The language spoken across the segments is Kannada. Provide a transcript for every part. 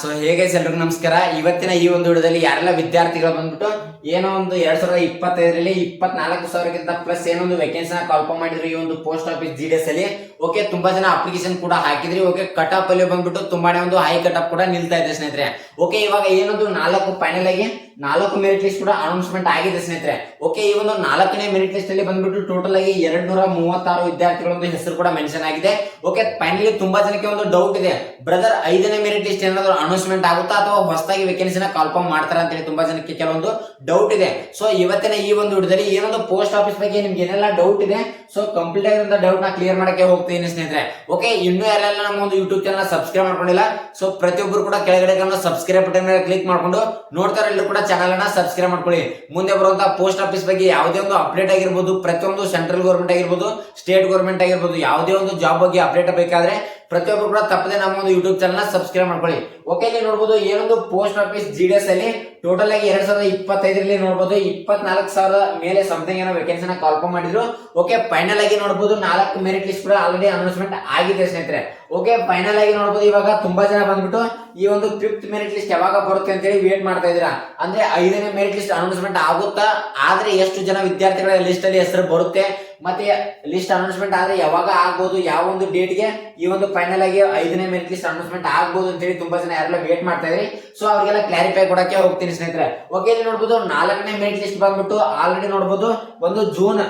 ಸೊ ಹೇಗೆ ಎಲ್ರಿಗೂ ನಮಸ್ಕಾರ. ಇವತ್ತಿನ ಈ ಒಂದು ವಿಡಿಯೋದಲ್ಲಿ ಯಾರೆಲ್ಲ ವಿದ್ಯಾರ್ಥಿಗಳು ಬಂದ್ಬಿಟ್ಟು ಏನೋ ಒಂದು ಎರಡ್ ಸಾವಿರದ ಇಪ್ಪತ್ತೈದರಲ್ಲಿ ಇಪ್ಪತ್ನಾಲ್ಕು ಸಾವಿರಕ್ಕಿಂತ ಪ್ಲಸ್ ಏನೋ ಒಂದು ವೇಕೆನ್ಸಿ ಕಾಲ್ಫಾರ್ಮ್ ಮಾಡಿದ್ರು ಈ ಒಂದು post office G D S ಅಲ್ಲಿ. ಓಕೆ ತುಂಬಾ ಜನ ಅಪ್ಲಿಕೇಶನ್ ಕೂಡ ಹಾಕಿದ್ರಿ. ಓಕೆ ಕಟ್ ಆಫ್ ಅಲ್ಲಿ ಬಂದ್ಬಿಟ್ಟು ತುಂಬಾನೇ ಒಂದು ಹೈ ಕಟ್ ಆಫ್ ಕೂಡ ನಿಲ್ತಾ ಇದೆ ಸ್ನೇಹಿತರೆ. ಓಕೆ ಇವಾಗ ಏನೊಂದು ನಾಲ್ಕು ಫೈನಲ್ ಆಗಿ ನಾಲ್ಕು ಮೆರಿಟ್ ಲಿಸ್ಟ್ ಕೂಡ ಅನೌನ್ಸ್ಮೆಂಟ್ ಆಗಿದೆ ಸ್ನೇಹಿತರೆ. ಓಕೆ ಈ ಒಂದು ನಾಲ್ಕನೇ ಮೆರಿಟ್ ಲಿಸ್ಟ್ ಅಲ್ಲಿ ಬಂದ್ಬಿಟ್ಟು ಟೋಟಲ್ ಆಗಿ ಎರಡ್ ನೂರ ಮೂವತ್ತಾರು ವಿದ್ಯಾರ್ಥಿಗಳ ಒಂದು ಹೆಸರು ಕೂಡ ಮೆನ್ಷನ್ ಆಗಿದೆ. ಓಕೆ ಫೈನಲಿ ತುಂಬಾ ಜನಕ್ಕೆ ಒಂದು ಡೌಟ್ ಇದೆ. ಬ್ರದರ್ ಐದನೇ ಮೆರಿಟ್ ಲಿಸ್ಟ್ ಏನಾದ್ರು ಅನೌನ್ಸ್ಮೆಂಟ್ ಆಗುತ್ತಾ ಅಥವಾ ಹೊಸದಾಗಿ ವೇಕೆನ್ಸಿನ ಕಾಲ್ಫಾರ್ಮ್ ಮಾಡ್ತಾರ ಅಂತೇಳಿ ತುಂಬಾ ಜನಕ್ಕೆ ಕೆಲವೊಂದು ಡೌಟ್ ಇದೆ. ಸೊ ಇವತ್ತಿನ ಈ ಒಂದು ವಿಡಿಯೋದಲ್ಲಿ ಏನೊಂದು ಪೋಸ್ಟ್ ಆಫೀಸ್ ಬಗ್ಗೆ ನಿಮ್ಗೆ ಏನೆಲ್ಲ ಡೌಟ್ ಇದೆ? ಸೊ ಕಂಪ್ಲೀಟ್ ಆಗಿರೋ ಡೌಟ್ನ ಕ್ಲಿಯರ್ ಮಾಡಕ್ಕೆ ಹೋಗ್ತೀನಿ ಸ್ನೇಹಿತರೆ. ಓಕೆ ಇನ್ನೂ ಯಾರೆಲ್ಲ ನಮ್ಮ ಒಂದು ಯೂಟ್ಯೂಬ್ ಚಾನಲ್ ಸಬ್ಸ್ಕ್ರೈಬ್ ಮಾಡ್ಕೊಂಡಿಲ್ಲ ಸೊ ಪ್ರತಿಯೊಬ್ಬರು ಕೂಡ ಕೆಳಗಡೆ ಸಬ್ಸ್ಕ್ರೈಬ್ ಬಟನ್ ಕ್ಲಿಕ್ ಮಾಡ್ಕೊಂಡು ನೋಡ್ತಾರೆ ಎಲ್ಲರೂ ಕೂಡ ಚಾನಲ್ ಅನ್ನ ಸಬ್ಸ್ಕ್ರೈಬ್ ಮಾಡ್ಕೊಳ್ಳಿ. ಮುಂದೆ ಬರುವಂತಹ ಪೋಸ್ಟ್ ಆಫೀಸ್ ಬಗ್ಗೆ ಯಾವುದೇ ಒಂದು ಅಪ್ಡೇಟ್ ಆಗಿರ್ಬೋದು, ಪ್ರತಿಯೊಂದು ಸೆಂಟ್ರಲ್ ಗೌರ್ಮೆಂಟ್ ಆಗಿರ್ಬೋದು ಸ್ಟೇಟ್ ಗೌರ್ಮೆಂಟ್ ಆಗಿರ್ಬೋದು, ಯಾವುದೇ ಒಂದು ಜಾಬ್ ಬಗ್ಗೆ ಅಪ್ಡೇಟ್ ಬೇಕಾದ್ರೆ ಪ್ರತಿಯೊಬ್ಬರು ಕೂಡ ತಪ್ಪದೆ ನಮ್ಮ ಒಂದು ಯೂಟ್ಯೂಬ್ ಚಾನಲ್ ಸಬ್ಸ್ಕ್ರೈಬ್ ಮಾಡ್ಕೊಳ್ಳಿ. ಓಕೆ ಇಲ್ಲಿ ನೋಡಬಹುದು ಏನೊಂದು post office G D S ಅಲ್ಲಿ ಟೋಟಲ್ ಆಗಿ ಎರಡ್ ಸಾವಿರದ ಇಪ್ಪತ್ತೈದರಲ್ಲಿ ನೋಡಬಹುದು ಇಪ್ಪತ್ನಾಲ್ಕು ಸಾವಿರ ಮೇಲೆ ಸಮಥಿಂಗ್ ಏನೋ ವೇಕೆನ್ಸಿನ ಕಾಲ್ಫಾರ್ಮ್ ಮಾಡಿದ್ರು. ಓಕೆ ಫೈನಲ್ ಆಗಿ ನೋಡಬಹುದು ನಾಲ್ಕು ಮೆರಿಟ್ ಲಿಸ್ಟ್ ಕೂಡ ಆಲ್ರೆಡಿ ಅನೌನ್ಸ್ಮೆಂಟ್ ಆಗಿದೆ ಸ್ನೇಹಿತರೆ. ಓಕೆ ಫೈನಲ್ ಆಗಿ ನೋಡ್ಬೋದು, ಇವಾಗ ತುಂಬಾ ಜನ ಬಂದ್ಬಿಟ್ಟು ಈ ಒಂದು ಫಿಫ್ತ್ ಮೆರಿಟ್ ಲಿಸ್ಟ್ ಯಾವಾಗ ಬರುತ್ತೆ ಅಂತ ಹೇಳಿ ವೇಟ್ ಮಾಡ್ತಾ ಇದ್ದೀರಾ? ಅಂದ್ರೆ ಐದನೇ ಮೆರಿಟ್ ಲಿಸ್ಟ್ ಅನೌನ್ಸ್ಮೆಂಟ್ ಆಗುತ್ತಾ? ಆದ್ರೆ ಎಷ್ಟು ಜನ ವಿದ್ಯಾರ್ಥಿಗಳ ಲಿಸ್ಟ್ ಅಲ್ಲಿ ಹೆಸರು ಬರುತ್ತೆ? ಮತ್ತೆ ಲಿಸ್ಟ್ ಅನೌನ್ಸ್ಮೆಂಟ್ ಆದ್ರೆ ಯಾವಾಗ ಆಗ್ಬೋದು? ಯಾವ ಒಂದು ಡೇಟ್ಗೆ ಈ ಒಂದು ಫೈನಲ್ ಆಗಿ ಐದನೇ ಮೆರಿಟ್ ಲಿಸ್ಟ್ ಅನೌನ್ಸ್ಮೆಂಟ್ ಆಗ್ಬೋದು ಅಂತ ಹೇಳಿ ತುಂಬಾ ಜನ ಯಾರೆಲ್ಲ ವೇಟ್ ಮಾಡ್ತಾ ಇದ್ರಿ. ಸೊ ಅವ್ರಿಗೆಲ್ಲ ಕ್ಲಾರಿಫೈ ಕೊಡಕ್ಕೆ ಹೋಗ್ತೀನಿ ಸ್ನೇಹಿತರೆ. ಓಕೆ ಇಲ್ಲಿ ನೋಡ್ಬೋದು ನಾಲ್ಕನೇ ಮೆರಿಟ್ ಲಿಸ್ಟ್ ಬಂದ್ಬಿಟ್ಟು ಆಲ್ರೆಡಿ ನೋಡ್ಬೋದು, ಒಂದು ಜೂನ್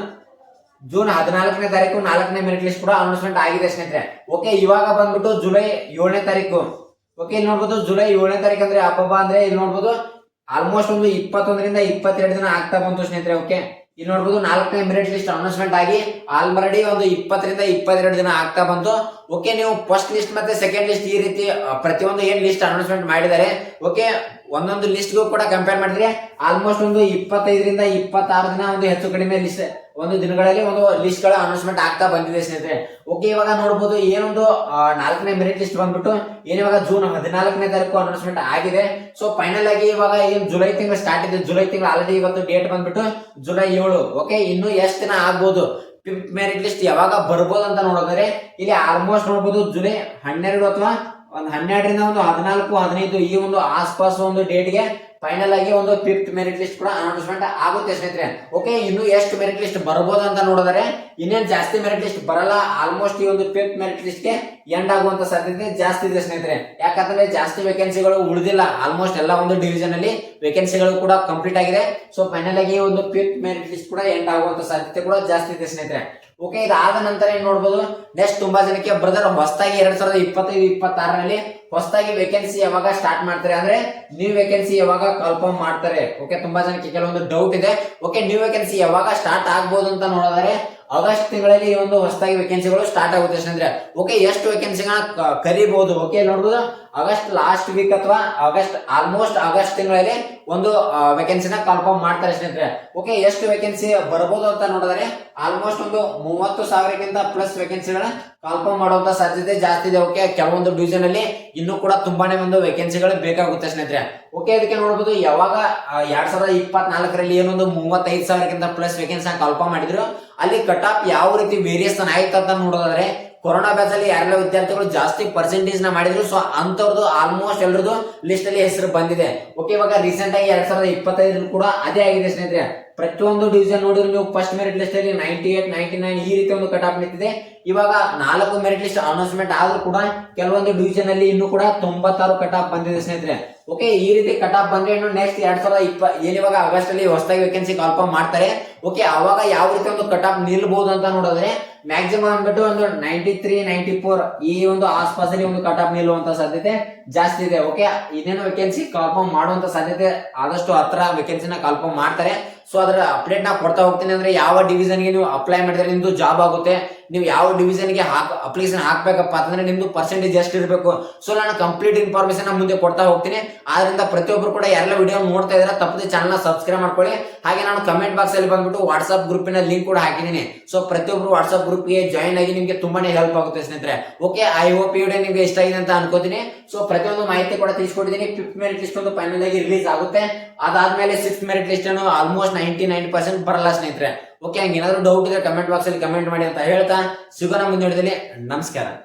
ಜೂನ್ ಹದಿನಾಲ್ಕನೇ ತಾರೀಕು ನಾಲ್ಕನೇ ಮೆರಿಟ್ ಲಿಸ್ಟ್ ಕೂಡ ಅನೌನ್ಸ್ಮೆಂಟ್ ಆಗಿದೆ ಸ್ನೇಹಿತರೆ. ಓಕೆ ಇವಾಗ ಬಂದ್ಬಿಟ್ಟು ಜುಲೈ ಏಳನೇ ತಾರೀಕು. ಓಕೆ ಇಲ್ಲಿ ನೋಡ್ಬೋದು ಜುಲೈ ಏಳನೇ ತಾರೀಕು ಅಂದ್ರೆ ಹಬ್ಬ ಅಂದ್ರೆ ಇಲ್ಲಿ ನೋಡ್ಬೋದು ಆಲ್ಮೋಸ್ಟ್ ಒಂದು ಇಪ್ಪತ್ತೊಂದರಿಂದ ಇಪ್ಪತ್ತೆರಡು ದಿನ ಆಗ್ತಾ ಬಂತು ಸ್ನೇಹಿತರೆ ಓಕೆ ಇಲ್ಲಿ ನೋಡ್ಬೋದು ನಾಲ್ಕನೇ ಮೆರಿಟ್ ಲಿಸ್ಟ್ ಅನೌನ್ಸ್ಮೆಂಟ್ ಆಗಿ ಆಲ್ರೆಡಿ ಒಂದು ಇಪ್ಪತ್ತರಿಂದ ಇಪ್ಪತ್ತೆರಡು ದಿನ ಆಗ್ತಾ ಬಂತು. ಓಕೆ ನೀವು ಫಸ್ಟ್ ಲಿಸ್ಟ್ ಮತ್ತೆ ಸೆಕೆಂಡ್ ಲಿಸ್ಟ್ ಈ ರೀತಿ ಪ್ರತಿಯೊಂದು ಏನ್ ಲಿಸ್ಟ್ ಅನೌನ್ಸ್ಮೆಂಟ್ ಮಾಡಿದ್ದಾರೆ ಓಕೆ ಒಂದೊಂದು ಲಿಸ್ಟ್ಗೂ ಕೂಡ ಕಂಪೇರ್ ಮಾಡಿದ್ರೆ ಆಲ್ಮೋಸ್ಟ್ ಒಂದು ಇಪ್ಪತ್ತೈದರಿಂದ ಇಪ್ಪತ್ತಾರು ದಿನ ಒಂದು ಹೆಚ್ಚು ಕಡಿಮೆ ಲಿಸ್ಟ್ ಒಂದು ದಿನಗಳಲ್ಲಿ ಒಂದು ಲಿಸ್ಟ್ಗಳ ಅನೌನ್ಸ್ಮೆಂಟ್ ಆಗ್ತಾ ಬಂದಿದೆ ಸ್ನೇಹಿತರೆ. ಓಕೆ ಇವಾಗ ನೋಡಬಹುದು ಏನೊಂದು ನಾಲ್ಕನೇ ಮೆರಿಟ್ ಲಿಸ್ಟ್ ಬಂದ್ಬಿಟ್ಟು ಏನ್ ಇವಾಗ ಜೂನ್ ಹದಿನಾಲ್ಕನೇ ತಾರೀಕು ಅನೌನ್ಸ್ಮೆಂಟ್ ಆಗಿದೆ. ಸೊ ಫೈನಲ್ ಆಗಿ ಇವಾಗ ಏನ್ ಜುಲೈ ತಿಂಗಳು ಸ್ಟಾರ್ಟ್ ಇದೆ ಜುಲೈ ತಿಂಗಳು ಆಲ್ರೆಡಿ ಇವತ್ತು ಡೇಟ್ ಬಂದ್ಬಿಟ್ಟು ಜುಲೈ ಏಳು. ಓಕೆ ಇನ್ನು ಎಷ್ಟು ದಿನ ಆಗ್ಬೋದು? ಫಿಫ್ತ್ ಮೆರಿಟ್ ಲಿಸ್ಟ್ ಯಾವಾಗ ಬರ್ಬೋದು ಅಂತ ನೋಡಿದ್ರೆ, ಇಲ್ಲಿ ಆಲ್ಮೋಸ್ಟ್ ನೋಡ್ಬೋದು ಜುಲೈ ಹನ್ನೆರಡು ಅಥವಾ ಒಂದು ಹನ್ನೆರಡರಿಂದ ಒಂದು ಹದಿನಾಲ್ಕು, ಹದಿನೈದು ಈ ಒಂದು ಆಸ್ಪಾಸ್ ಒಂದು ಡೇಟ್ಗೆ ಫೈನಲ್ ಆಗಿ ಒಂದು ಫಿಫ್ತ್ ಮೆರಿಟ್ ಲಿಸ್ಟ್ ಕೂಡ ಅನೌನ್ಸ್ಮೆಂಟ್ ಆಗುತ್ತೆ ಸ್ನೇಹಿತರೆ. ಓಕೆ ಇನ್ನು ಎಷ್ಟು ಮೆರಿಟ್ ಲಿಸ್ಟ್ ಬರ್ಬೋದು ಅಂತ ನೋಡಿದ್ರೆ, ಇನ್ನೇನು ಜಾಸ್ತಿ ಮೆರಿಟ್ ಲಿಸ್ಟ್ ಬರಲ್ಲ ಆಲ್ಮೋಸ್ಟ್ ಈ ಒಂದು ಫಿಫ್ತ್ ಮೆರಿಟ್ ಲಿಸ್ಟ್ಗೆ ಎಂಡ್ ಆಗುವಂತ ಸಾಧ್ಯತೆ ಜಾಸ್ತಿ ಇದೆ ಸ್ನೇಹಿತರೆ. ಯಾಕಂದ್ರೆ ಜಾಸ್ತಿ ವೇಕೆನ್ಸಿಗಳು ಉಳಿದಿಲ್ಲ ಆಲ್ಮೋಸ್ಟ್ ಎಲ್ಲ ಒಂದು ಡಿವಿಷನ್ ಅಲ್ಲಿ ವೇಕೆನ್ಸಿಗಳು ಕೂಡ ಕಂಪ್ಲೀಟ್ ಆಗಿದೆ. ಸೊ ಫೈನಲ್ ಆಗಿ ಒಂದು ಫಿಫ್ತ್ ಮೆರಿಟ್ ಲಿಸ್ಟ್ ಕೂಡ ಎಂಡ್ ಆಗುವಂತ ಸಾಧ್ಯತೆ ಕೂಡ ಜಾಸ್ತಿ ಇದೆ ಸ್ನೇಹಿತರೆ. ಓಕೆ ಇದಾದ ನಂತರ ಏನ್ ನೋಡ್ಬೋದು? ನೆಕ್ಸ್ಟ್ ತುಂಬಾ ಜನಕ್ಕೆ ಬ್ರದರ್, ಹೊಸದಾಗಿ ಎರಡ್ ಸಾವಿರದ ಇಪ್ಪತ್ತೈದು, ಇಪ್ಪತ್ತಾರರಲ್ಲಿ ಹೊಸದಾಗಿ ವೇಕೆನ್ಸಿ ಯಾವಾಗ ಸ್ಟಾರ್ಟ್ ಮಾಡ್ತಾರೆ ಅಂದ್ರೆ ನ್ಯೂ ವೇಕೆನ್ಸಿ ಯಾವಾಗ ಕನ್ಫರ್ಮ್ ಮಾಡ್ತಾರೆ. ಓಕೆ ತುಂಬಾ ಜನಕ್ಕೆ ಕೆಲವೊಂದು ಡೌಟ್ ಇದೆ. ಓಕೆ ನ್ಯೂ ವೇಕೆನ್ಸಿ ಯಾವಾಗ ಸ್ಟಾರ್ಟ್ ಆಗ್ಬೋದು ಅಂತ ನೋಡಿದ್ರೆ ಆಗಸ್ಟ್ ತಿಂಗಳಲ್ಲಿ ಈ ಒಂದು ಹೊಸದಾಗಿ ವೇಕೆನ್ಸಿಗಳು ಸ್ಟಾರ್ಟ್ ಆಗುತ್ತೆ ಸ್ನೇಹಿತರೆ ಓಕೆ ಎಷ್ಟು ವೇಕೆನ್ಸಿಗಳನ್ನ ಕರಿಬಹುದು ಓಕೆ ನೋಡ್ಬೋದು? ಆಗಸ್ಟ್ ಲಾಸ್ಟ್ ವೀಕ್ ಅಥವಾ ಆಗಸ್ಟ್ ಆಲ್ಮೋಸ್ಟ್ ಆಗಸ್ಟ್ ತಿಂಗಳಲ್ಲಿ ಒಂದು ವೇಕೆನ್ಸಿನ ಕನ್ಫರ್ಮ್ ಮಾಡ್ತಾರೆ ಸ್ನೇಹಿತರೆ. ಓಕೆ ಎಷ್ಟು ವೇಕೆನ್ಸಿ ಬರ್ಬೋದು ಅಂತ ನೋಡಿದ್ರೆ ಆಲ್ಮೋಸ್ಟ್ ಒಂದು ಮೂವತ್ತು ಸಾವಿರಕ್ಕಿಂತ ಪ್ಲಸ್ ವೇಕೆನ್ಸಿಗಳನ್ನ ಕನ್ಫರ್ಮ್ ಮಾಡುವಂತ ಸಾಧ್ಯತೆ ಜಾಸ್ತಿ ಇದೆ. ಓಕೆ ಕೆಲವೊಂದು ಡಿವಿಷನ್ ಅಲ್ಲಿ ಇನ್ನೂ ಕೂಡ ತುಂಬಾನೇ ಒಂದು ವೇಕೆನ್ಸಿಗಳು ಬೇಕಾಗುತ್ತೆ ಸ್ನೇಹಿತರೆ. ಓಕೆ ಅದಕ್ಕೆ ನೋಡ್ಬೋದು, ಯಾವಾಗ ಎರಡ್ ಸಾವಿರದ ಇಪ್ಪತ್ನಾಲ್ಕರಲ್ಲಿ ಏನೊಂದು ಮೂವತ್ತೈದು ಸಾವಿರಕ್ಕಿಂತ ಪ್ಲಸ್ ವೇಕೆನ್ಸಿ ಕನ್ಫರ್ಮ್ ಮಾಡಿದ್ರು ಅಲ್ಲಿ ಕಟ್ ಆಫ್ ಯಾವ ರೀತಿ ವೇರಿಯೇಷನ್ ಆಯ್ತು ಅಂತ ನೋಡೋದಾದ್ರೆ ಕೊರೋನಾ ಬ್ಯಾಚ್ ಅಲ್ಲಿ ಯಾರೆಲ್ಲ ವಿದ್ಯಾರ್ಥಿಗಳು ಜಾಸ್ತಿ ಪರ್ಸೆಂಟೇಜ್ನ ಮಾಡಿದ್ರು ಸೊ ಅಂತವ್ರದ್ದು ಆಲ್ಮೋಸ್ಟ್ ಎಲ್ಲರದು ಲಿಸ್ಟ್ ಅಲ್ಲಿ ಹೆಸರು ಬಂದಿದೆ. ಓಕೆ ಇವಾಗ ರೀಸೆಂಟ್ ಆಗಿ ಎರಡ್ ಸಾವಿರದ ಇಪ್ಪತ್ತೈದರಲ್ಲಿ ಕೂಡ ಅದೇ ಆಗಿದೆ ಸ್ನೇಹಿತರೆ. ಪ್ರತಿಯೊಂದು ಡಿವಿಷನ್ ನೋಡಿದ್ರೆ ನೀವು ಫಸ್ಟ್ ಮೆರಿಟ್ ಲಿಸ್ಟ್ ಅಲ್ಲಿ ನೈಂಟಿ ಏಟ್ ನೈಂಟಿ ನೈನ್ ಈ ರೀತಿ ಒಂದು ಕಟ್ ಆಫ್ ನಿಂತಿದೆ. ಇವಾಗ ನಾಲ್ಕು ಮೆರಿಟ್ ಲಿಸ್ಟ್ ಅನೌನ್ಸ್ಮೆಂಟ್ ಆದ್ರೂ ಕೂಡ ಕೆಲವೊಂದು ಡಿವಿಷನ್ ಅಲ್ಲಿ ಇನ್ನೂ ಕೂಡ ತೊಂಬತ್ತಾರು ಕಟ್ ಆಫ್ ಬಂದಿದೆ ಸ್ನೇಹಿತರೆ. ಓಕೆ ಈ ರೀತಿ ಕಟ್ ಆಫ್ ಬಂದ್ರೆ ಇನ್ನು ನೆಕ್ಸ್ಟ್ ಎರಡ್ ಸಾವಿರದ ಇಪ್ಪ, ಏನಿವಾಗ ಇವಾಗ ಆಗಸ್ಟ್ ಅಲ್ಲಿ ಹೊಸದಾಗಿ ವೇಕೆನ್ಸಿ ಕಾಲ್ಫಾರ್ಮ್ ಮಾಡ್ತಾರೆ. ಓಕೆ ಅವಾಗ ಯಾವ ರೀತಿ ಒಂದು ಕಟ್ ಆಫ್ ನಿಲ್ಬಹುದು ಅಂತ ನೋಡಿದ್ರೆ ಮ್ಯಾಕ್ಸಿಮಮ್ ಅಂದ್ಬಿಟ್ಟು ಒಂದು ನೈಂಟಿ ತ್ರೀ ನೈಂಟಿ ಫೋರ್ ಈ ಒಂದು ಆಸ್ಪಾಸಲ್ಲಿ ಒಂದು ಕಟ್ ಆಫ್ ನಿಲ್ಲುವಂತ ಸಾಧ್ಯತೆ ಜಾಸ್ತಿ ಇದೆ. ಓಕೆ ಇನ್ನೇನು ವೇಕೆನ್ಸಿ ಕಾಲ್ಫಾರ್ಮ್ ಮಾಡುವಂತ ಸಾಧ್ಯತೆ ಆದಷ್ಟು ಹತ್ರ ವೇಕೆನ್ಸಿನ ಕಾಲ್ಫಾರ್ಮ್ ಮಾಡ್ತಾರೆ. ಸೊ ಅದರ ಅಪ್ಡೇಟ್ ನಾ ಕೊಡ್ತಾ ಹೋಗ್ತೀನಿ ಅಂದ್ರೆ ಯಾವ ಡಿವಿಷನ್ಗೆ ನೀವು ಅಪ್ಲೈ ಮಾಡಿದ್ರೆ ನಿಮ್ದು ಜಾಬ್ ಆಗುತ್ತೆ. ನೀವು ಯಾವ ಡಿವಿಷನ್ಗೆ ಹಾಕ್ ಅಪ್ಲಿಕೇಶನ್ ಹಾಕಬೇಕಪ್ಪ ಅಂತಂದ್ರೆ ನಿಮ್ದು ಪರ್ಸೆಂಟೇಜ್ ಎಷ್ಟು ಇರಬೇಕು ಸೊ ನಾನು ಕಂಪ್ಲೀಟ್ ಇನ್ಫಾರ್ಮೇಶನ್ ಮುಂದೆ ಕೊಡ್ತಾ ಹೋಗ್ತೀನಿ. ಆದ್ರಿಂದ ಪ್ರತಿಯೊಬ್ಬರು ಕೂಡ ಎಲ್ಲ ವಿಡಿಯೋ ನೋಡ್ತಾ ಇದ್ರೆ ತಪ್ಪದೆ ಚಾನಲ್ ಸಬ್ಸ್ಕ್ರೈಬ್ ಮಾಡ್ಕೊಳ್ಳಿ. ಹಾಗೆ ನಾನು ಕಮೆಂಟ್ ಬಾಕ್ಸ್ ಅಲ್ಲಿ ಬಂದ್ಬಿಟ್ಟು ವಾಟ್ಸ್ಆಪ್ ಗ್ರೂಪಿನ ಲಿಂಕ್ ಕೂಡ ಹಾಕಿದ್ದೀನಿ. ಸೊ ಪ್ರತಿಯೊಬ್ಬರು ವಾಟ್ಸ್ಆಪ್ ಗ್ರೂಪ್ಗೆ ಜಾಯಿನ್ ಆಗಿ ನಿಮಗೆ ತುಂಬಾನೇ ಹೆಲ್ಪ್ ಆಗುತ್ತೆ ಸ್ನೇಹಿತರೆ. ಓಕೆ ಐ ಹೋಪ್ ಈ ವಿಡಿಯೋ ನಿಮಗೆ ಇಷ್ಟ ಆಗಿದೆ ಅಂತ ಅನ್ಕೋತೀನಿ. ಸೊ ಪ್ರತಿಯೊಂದು ಮಾಹಿತಿ ಕೂಡ ತಿಳಿಸ್ಕೊಟ್ಟಿದ್ದೀನಿ. ಫಿಫ್ತ್ ಮೆರಿಟ್ ಲಿಸ್ಟ್ ಒಂದು ಫೈನಲ್ ಆಗಿ ರಿಲೀಸ್ ಆಗುತ್ತೆ. ಅದಾದ್ಮೇಲೆ ಸಿಕ್ಸ್ ಮೆರಿಟ್ ಲಿಸ್ಟ್ ಅನ್ನು ಆಲ್ಮೋಸ್ಟ್ ನೈಂಟಿ ನೈನ್ ಪರ್ಸೆಂಟ್ ಬರಲ್ಲ ಸ್ನೇಹಿತರೆ. ಓಕೆ ಹಂಗೆ ಏನಾದ್ರು ಡೌಟ್ ಇದ್ರೆ ಕಮೆಂಟ್ ಬಾಕ್ಸ್ ಅಲ್ಲಿ ಕಮೆಂಟ್ ಮಾಡಿ ಅಂತ ಹೇಳ್ತಾ, ಸಿಗೋಣ ಮುಂದೆ ನಮಸ್ಕಾರ.